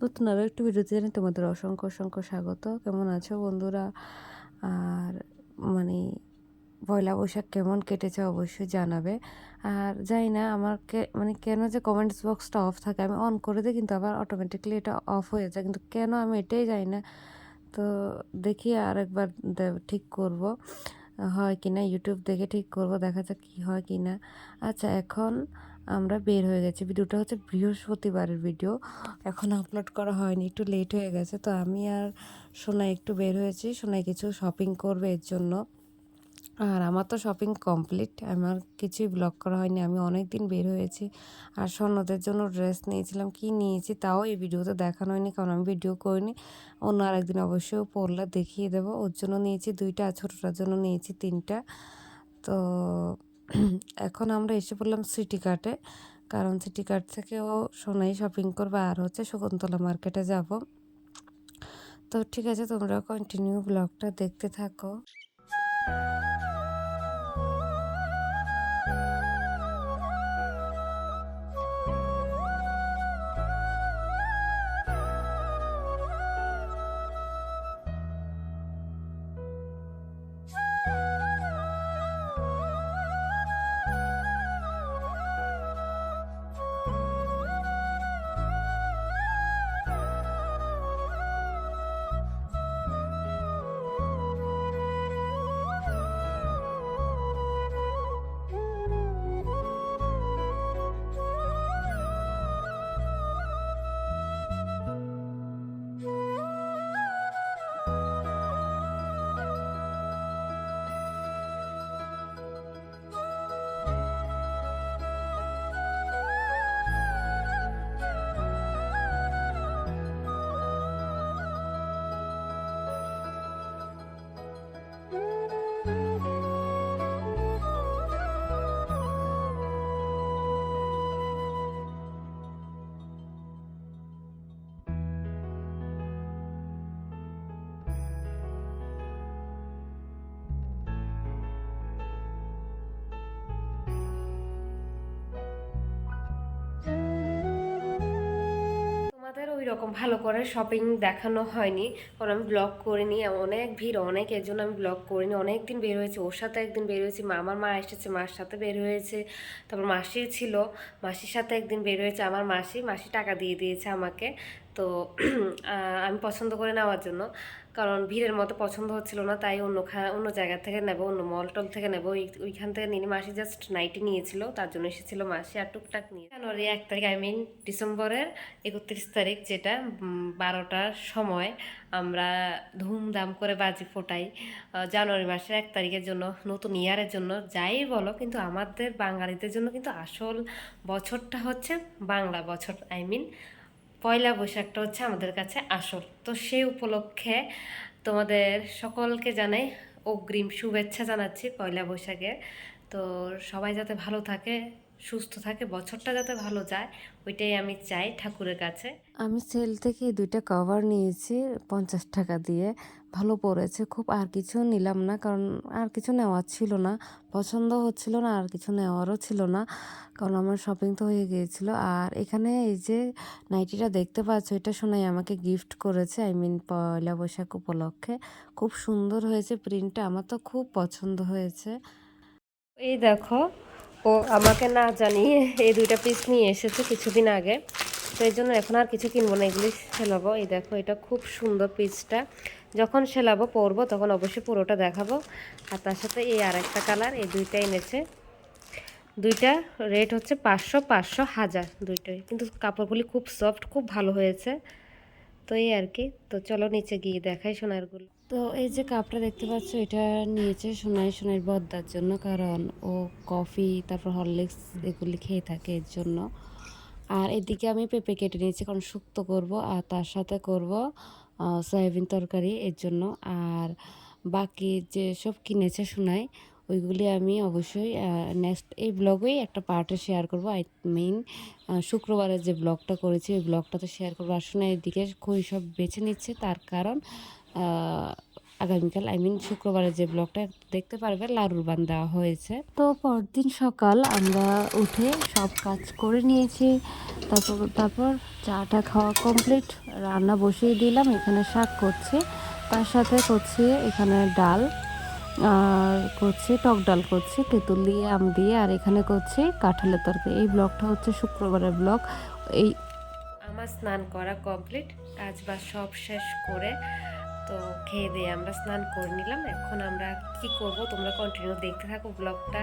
নতুন আরও একটু ভিডিওতে জানি তোমাদের অসংখ্য অসংখ্য স্বাগত। কেমন আছো বন্ধুরা? আর মানে পয়লা বৈশাখ কেমন কেটেছে অবশ্যই জানাবে। আর যাই না আমাকে মানে কেন যে কমেন্টস বক্সটা অফ থাকে, আমি অন করে দিই কিন্তু আবার অটোমেটিকলি এটা অফ হয়ে যায়। কিন্তু কেন আমি এটাই যাই না। তো দেখি আর একবার ঠিক করব। হয় কি না ইউটিউব দেখে ঠিক করব, দেখা যাক কী হয় কি না আচ্ছা এখন আমরা বের হয়ে গেছি। ভিডিওটা হচ্ছে বৃহস্পতিবারের ভিডিও। এখন আপলোড করা হয়নি, একটু লেট হয়ে গেছে। তো আমি আর সোনাই একটু বের হয়েছি। সোনাই কিছু শপিং করবে এর জন্য। আর আমার তো শপিং কমপ্লিট আমার কিছুই ব্লগ করা হয়নি। আমি অনেক দিন বের হয়েছি। আর স্বর্ণদের জন্য ড্রেস নিয়েছিলাম। কি নিয়েছি তাও এই ভিডিওতে দেখানো হয়নি, কারণ আমি ভিডিও করিনি। অন্য আরেকদিন অবশ্যই পড়লে দেখিয়ে দেবো। ওর জন্য নিয়েছি দুইটা ছোটোটার জন্য নিয়েছি তিনটা। তো এখন আমরা এসে পড়লাম সিটি কার্টে। কারণ সিটি কার্ট থেকেও সোনাই শপিং করব আর হচ্ছে শকুন্তলা মার্কেটে যাব। তো ঠিক আছে তোমরা কন্টিনিউ ব্লগটা দেখতে থাকো। রকম ভালো করে শপিং দেখানো হয়নি। কারণ আমি ব্লগ করিনি, অনেক ভিড়, অনেক এর জন্য আমি ব্লগ করিনি। অনেক দিন বের হয়েছে, ওর সাথে একদিন বের হয়েছি, মা, আমার মা এসেছে, মার সাথে বের হয়েছে। তারপর মাসি ছিল, মাসির সাথে একদিন বের হয়েছে, আমার মাসি মাসি টাকা দিয়ে দিয়েছে আমাকে। তো আমি পছন্দ করে নেওয়ার জন্য। কারণ ভিড়ের মতো পছন্দ হচ্ছিল না, তাই অন্য অন্য জায়গা থেকে নেব, অন্য মল টল থেকে নেব। ওই, ওইখান থেকে নিয়ে মাসি জাস্ট নাইটি নিয়েছিল, তার জন্য এসেছিল মাসি আর টুকটাক নিয়ে। জানুয়ারি এক তারিখ আই মিন ডিসেম্বরের একত্রিশ তারিখ যেটা বারোটার সময় আমরা ধুমধাম করে বাজি ফোটাই। জানুয়ারি মাসের এক তারিখের জন্য, নতুন ইয়ারের জন্য, যাই বলো, কিন্তু আমাদের বাঙালিদের জন্য কিন্তু আসল বছরটা হচ্ছে বাংলা বছর আই মিন পয়লা বৈশাখটা হচ্ছে আমাদের কাছে আসল। তো সেই উপলক্ষে তোমাদের সকলকে জানাই অগ্রিম শুভেচ্ছা জানাচ্ছি পয়লা বৈশাখে তো সবাই যাতে ভালো থাকে সুস্থ থাকে বছরটা যাতে ভালো যায় ওইটাই আমি চাই ঠাকুরের কাছে। আমি সেল থেকে দুইটা কভার নিয়েছি পঞ্চাশ টাকা দিয়ে। ভালো পড়েছে খুব আর কিছু নিলাম না কারণ আর কিছু নেওয়ার ছিল না। পছন্দ হচ্ছিল না আর কিছু নেওয়ারও ছিল না কারণ আমার শপিং তো হয়ে গিয়েছিল। আর এখানে এই যে নাইটিটা দেখতে পাচ্ছ এটা শোনাই আমাকে গিফট করেছে আই মিন পয়লা বৈশাখ উপলক্ষে। খুব সুন্দর হয়েছে প্রিন্টটা আমার তো খুব পছন্দ হয়েছে। এই দেখো ও আমাকে না জানিয়ে এই দুইটা পিস নিয়ে এসেছে কিছুদিন আগে। তো এই জন্য এখন আর কিছু কিনবো না এগুলি সেলাবো। এই দেখো, এটা খুব সুন্দর পিসটা যখন সেলাবো পরবো, তখন অবশ্যই পুরোটা দেখাবো। আর তার সাথে এই আর একটা কালার এই দুইটা এনেছে। দুইটা রেট হচ্ছে পাঁচশো পাঁচশো, হাজার দুইটাই। কিন্তু কাপড়গুলি খুব সফট খুব ভালো হয়েছে। তো এই আর কি। তো চলো নিচে গিয়ে দেখাই সোনারগুলো। তো এই যে কাপটা দেখতে পাচ্ছ, এটা নিয়েছে সোনাই সোনাই বদ্দার জন্য, কারণ ও কফি, তারপর হরলিক্স এগুলি খেয়ে থাকে এর জন্য। আর এদিকে আমি পেঁপে কেটে নিয়েছি, কারণ শুক্তো করব, আর তার সাথে করব সয়াবিন তরকারি এর জন্য। আর বাকি যে সব কিনেছে সোনাই, ওইগুলি আমি অবশ্যই নেক্সট এই ব্লগেই একটা পার্টে শেয়ার করব। আই মিন শুক্রবারের যে ব্লগটা করেছি, ওই ব্লগটাতে শেয়ার করব। আর সোনাই এদিকে খই সব বেছে নিচ্ছে, তার কারণ আগামীকাল আই মিন শুক্রবারের যে ব্লগটা দেখতে পারবে লাড়ুর বান দেওয়া হয়েছে। তো পরদিন সকাল আমরা উঠে সব কাজ করে নিয়েছি, তারপর তারপর চাটা খাওয়া কমপ্লিট রান্না বসিয়ে দিলাম, এখানে শাক করছি, তার সাথে করছে এখানে ডাল, আর করছে টক ডাল করছে, তেঁতুল দিয়ে, আম দিয়ে, আর এখানে করছে কাঁঠালের তরকারি। এই ব্লগটা হচ্ছে শুক্রবারের ব্লগ। এই আমার স্নান করা কমপ্লিট কাজ বাজ সব শেষ করে তো খেয়ে দিয়ে আমরা স্নান করে নিলাম। এখন আমরা কি করব? তোমরা কন্টিনিউ দেখতে থাকো ব্লগটা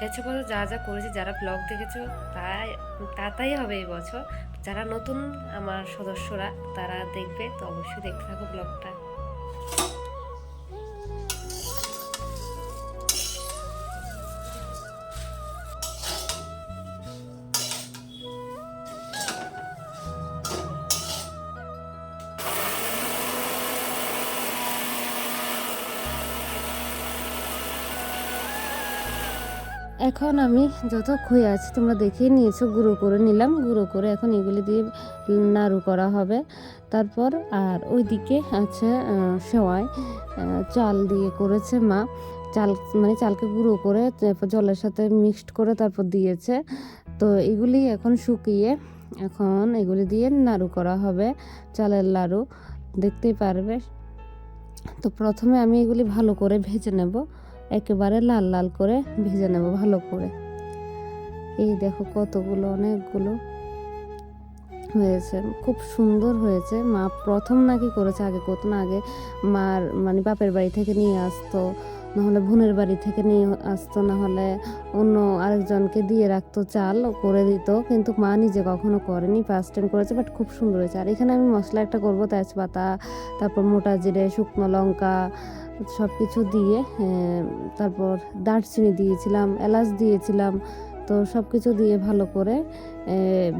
গেছে বছর যা যা করেছি, যারা ব্লগ দেখেছ তাই তা তাই হবে এই বছর। যারা নতুন আমার সদস্যরা, তারা দেখবে, তো অবশ্যই দেখতে থাকো ব্লগটা এখন আমি যত খুঁয়ে আছে, তোমরা দেখেই নিয়েছো, গুঁড়ো করে নিলাম, গুঁড়ো করে এখন এগুলি দিয়ে নাড়ু করা হবে। তারপর আর ওইদিকে আছে সেওয়াই চাল দিয়ে করেছে মা। চাল মানে চালকে গুঁড়ো করে তারপর জলের সাথে মিক্সড করে তারপর দিয়েছে। তো এগুলি এখন শুকিয়ে এখন এগুলি দিয়ে নাড়ু করা হবে, চালের লাড়ু। দেখতেই পারবে। তো প্রথমে আমি এগুলি ভালো করে ভেজে নেব। একেবারে লাল লাল করে ভেজে নেব ভালো করে। এই দেখো কতগুলো, অনেকগুলো হয়েছে। খুব সুন্দর হয়েছে। মা প্রথম নাকি করেছে, আগে কত না, আগে মার মানে বাপের বাড়ি থেকে নিয়ে আসতো। নাহলে বোনের বাড়ি থেকে নিয়ে আসতো, নাহলে অন্য আরেকজনকে দিয়ে রাখতো, চাল করে দিত। কিন্তু মা নিজে কখনো করেনি ফার্স্ট টাইম করেছে বাট খুব সুন্দর হয়েছে। আর এখানে আমি মশলা একটা করব, তেজপাতা, তারপর মোটা জিরে, শুকনো লঙ্কা সব কিছু দিয়ে তারপর দারচিনি দিয়েছিলাম, এলাচ দিয়েছিলাম। তো সব কিছু দিয়ে ভালো করে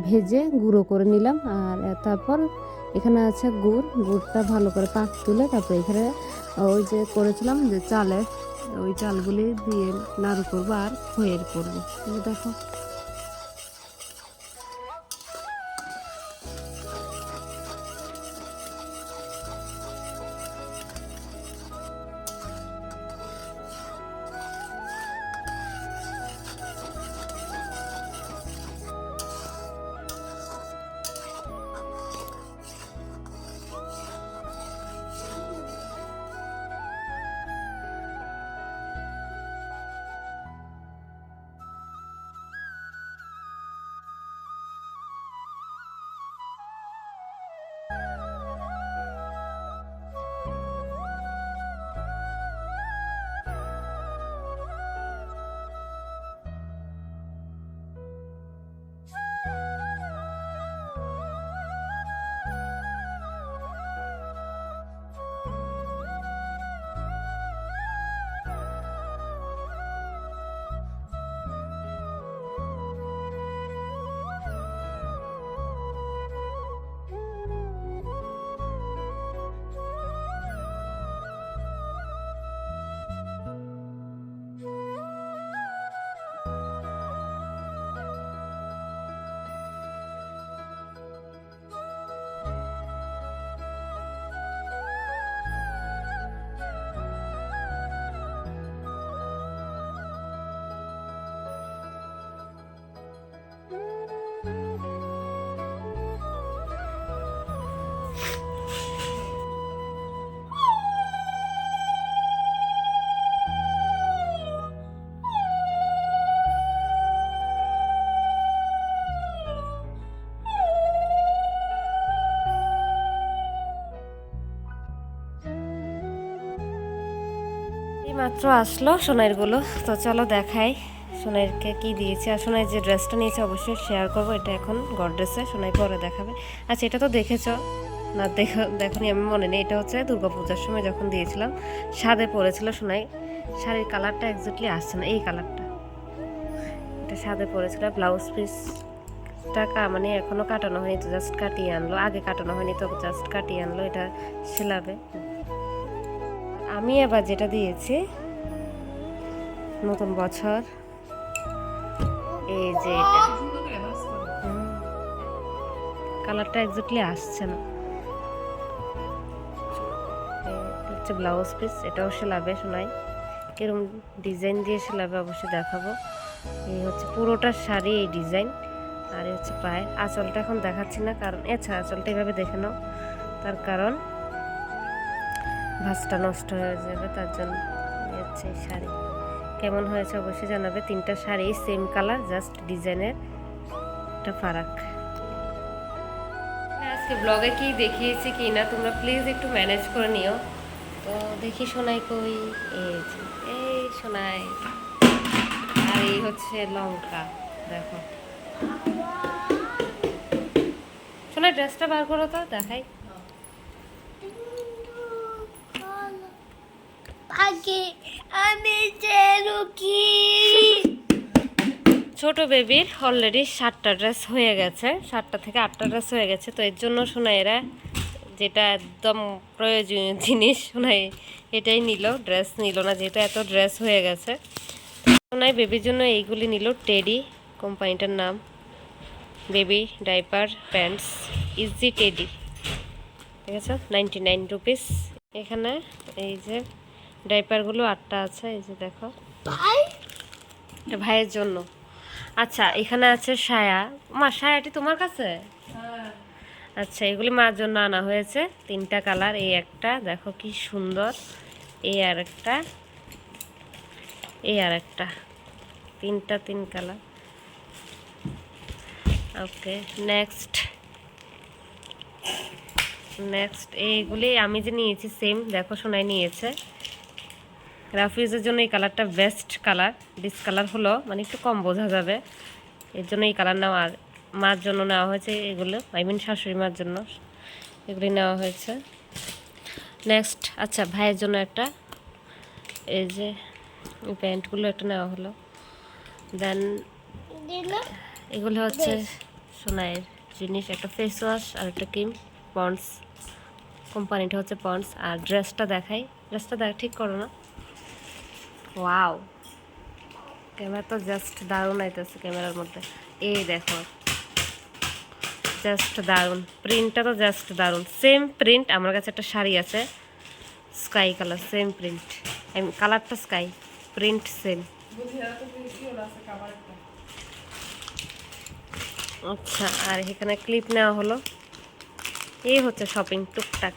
ভেজে, গুঁড়ো করে নিলাম। আর তারপর এখানে আছে গুড়, গুড়টা ভালো করে পাক তুলে তারপরে এখানে ওই যে করেছিলাম যে চালের ওই চালগুলি দিয়ে নাড়ু করব আর খয়ের করব। দেখো। মাত্র আসলো সোনাইরগুলো। তো চলো দেখাই সোনাইরকে কি দিয়েছি। আর সোনাই যে ড্রেসটা নিয়েছে অবশ্যই শেয়ার করব। এটা এখন গডরেসে সোনাই পরে দেখাবে। আচ্ছা এটা তো দেখেছ? না, দেখো, দেখনি, আমি মনে নেই। এটা হচ্ছে দুর্গাপূজার সময় যখন দিয়েছিলাম, সাদে পরেছিল সোনাই। শাড়ির কালারটা একজাক্টলি আসছে না, এই কালারটা এটা সাদে পরেছিল। ব্লাউজ পিস টাকা মানে এখনও কাটানো হয়নি, তো জাস্ট কাটিয়ে আনলো। আগে কাটানো হয়নি, তো জাস্ট কাটিয়ে আনলো। এটা সেলাবে। আমি আবার যেটা দিয়েছি, নতুন বছর, এই যে এটা। কালারটা একজাক্টলি আসছে না। হচ্ছে ব্লাউজ পিস এটাও সেলাবে শোনাই কিরম ডিজাইন দিয়ে সেলাবে অবশ্যই দেখাবো। এই হচ্ছে পুরোটা শাড়ি, এই ডিজাইন আর হচ্ছে পায়ের। আঁচলটা এখন দেখাচ্ছি না, কারণ আচ্ছা আঁচলটা এভাবে দেখে নাও। তার কারণ ভাঁজটা নষ্ট হয়ে যাবে, তার জন্য হচ্ছে শাড়ি। কেমন হয়েছে অবশ্যই জানাবে, তিনটা শাড়ি সেম কালার জাস্ট ডিজাইনের একটা ফারাক। আজকে ব্লগে কি দেখিয়েছি কি না, তোমরা প্লিজ একটু ম্যানেজ করে নিও। তো দেখি শোনাই কই? এই এই শোনাই আর এই হচ্ছে লঙ্কা, দেখো। শোনাই ড্রেসটা বার করো তো, দেখাই। আগে আমি যেন কি? ছোট বেবির অলরেডি সাতটা ড্রেস হয়ে গেছে। সাতটা থেকে আটটা ড্রেস হয়ে গেছে। তো এর জন্য শোনাই এরা যেটা একদম প্রয়োজনীয় জিনিস শোনাই এটাই নিল ড্রেস নিল না, যেহেতু এত ড্রেস হয়ে গেছে। শোনাই বেবির জন্য এইগুলি নিল টেডি কোম্পানিটার নাম। Baby diaper pants easy teddy ঠিক আছে? নাইনটি নাইন রুপিস এখানে এই যে ডাইপারগুলো আটটা আছে এই যে দেখো। এটা ভাইয়ের জন্য। আচ্ছা এখানে আছে সায়া। মা সায়াটি তোমার কাছে? আচ্ছা এগুলি মার জন্য আনা হয়েছে। তিনটা কালার এই একটা দেখো কি সুন্দর। এই আর একটা। এই আর একটা। তিনটা তিন কালার। Okay next. নেক্সট এইগুলি আমি যে নিয়েছি সেম দেখো শোনায় নিয়েছে। রাফিউজের জন্য এই কালারটা বেস্ট কালার ডিস কালার হলো মানে একটু কম বোঝা যাবে। এর জন্য এই কালার নেওয়া আর মার জন্য নেওয়া হয়েছে এগুলো আই মিন শাশুড়ি মার জন্য এগুলি নেওয়া হয়েছে। নেক্সট আচ্ছা ভাইয়ের জন্য একটা এই যে প্যান্টগুলো একটা নেওয়া হলো। দেন এগুলো? হচ্ছে সোনাইয়ের জিনিস একটা ফেস ওয়াশ আর একটা ক্রিম পন্ডস কোম্পানিটা হচ্ছে পন্ডস আর ড্রেসটা দেখাই। ড্রেসটা দেখ ঠিক করো না। ওয়াও ক্যামেরা তো জাস্ট দারুণ আইতেছে ক্যামেরার মধ্যে। এই দেখো। জাস্ট দারুণ। প্রিন্টটা তো জাস্ট দারুণ। সেম প্রিন্ট আমার কাছে একটা শাড়ি আছে। স্কাই কালার সেম প্রিন্ট কালারটা স্কাই প্রিন্ট সেম আচ্ছা আর এখানে ক্লিপ নেওয়া হলো। এই হচ্ছে শপিং টুকটাক।